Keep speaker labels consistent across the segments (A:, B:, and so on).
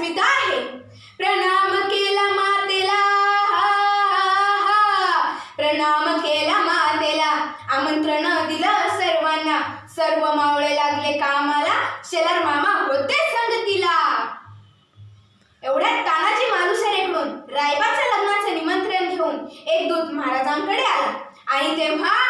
A: अस्मिता आहे. प्रणाम केला मातेला. प्रणाम केला मातेला. आमंत्रण दिलं सर्वांना. सर्व मावळे लागले कामाला. शेलार मामा होते संगतीला एवढ्यात तानाजी मानुसरेकडून रायबाच्या लग्नाचं निमंत्रण घेऊन एक दूत महाराजांकडे आला. आणि तेव्हा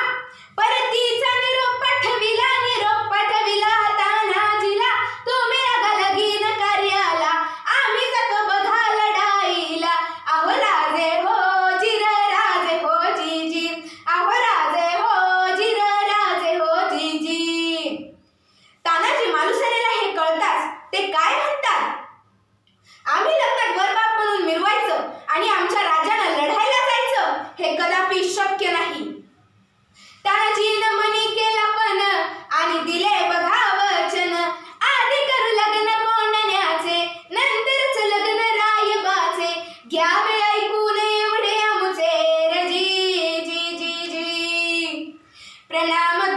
A: कदापि शक्य नाही मनी केला पण आणि दिले बघा वचन. आधी करू लग्न कोंडण्याचे नंतरच लग्न रायबाचे. घ्यावे ऐकून एवढे आमचे रजी जी जी जी. प्रणाम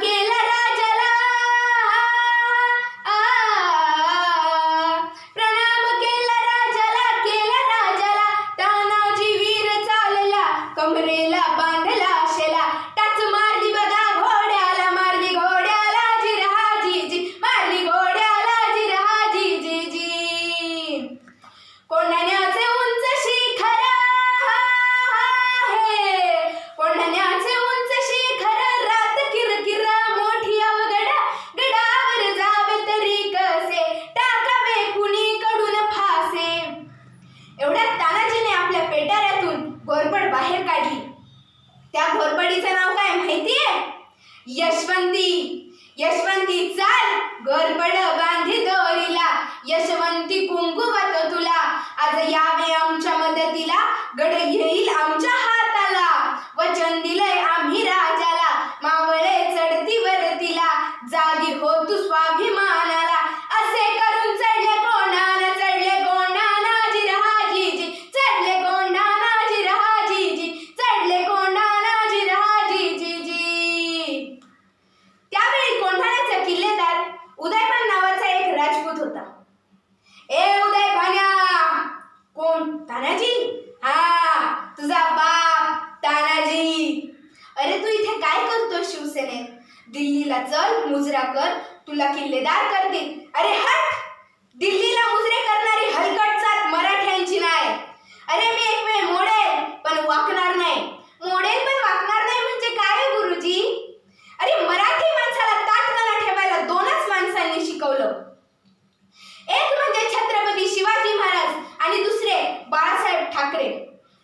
A: यशवंती यशवंती चाल घरपड बांधी दोरीला. यशवंती कुंकुवत तुला. आज यावे आमच्या मदतीला गड येईल आमच्या हाताला. वचन दिलंय आम्ही राजाला मावळे चढती वरतीला. जागी हो तू स्वाभिमान शिवसेनेत दिल्लीला चल मुजरा कर. तुला किल्लेदार करतील अरे हट! दिल्लीला मुजरे करणारी हलकट जात मराठ्यांची नाही. अरे मी एक वेळ मोडेल पण वाकणार नाही. मोडेल पण वाकणार नाही म्हणजे काय गुरुजी? अरे मराठी माणसाला ताटकाला ठेवायला दोनच माणसांनी शिकवलं. एक म्हणजे छत्रपती शिवाजी महाराज आणि दुसरे बाळासाहेब ठाकरे.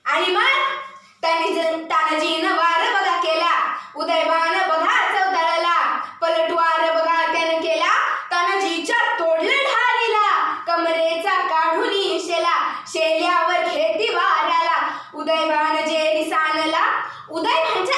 A: आणि मग त्यांनी तानाजी नवा उदय उदयभान जे निसानला उदय म्हणजे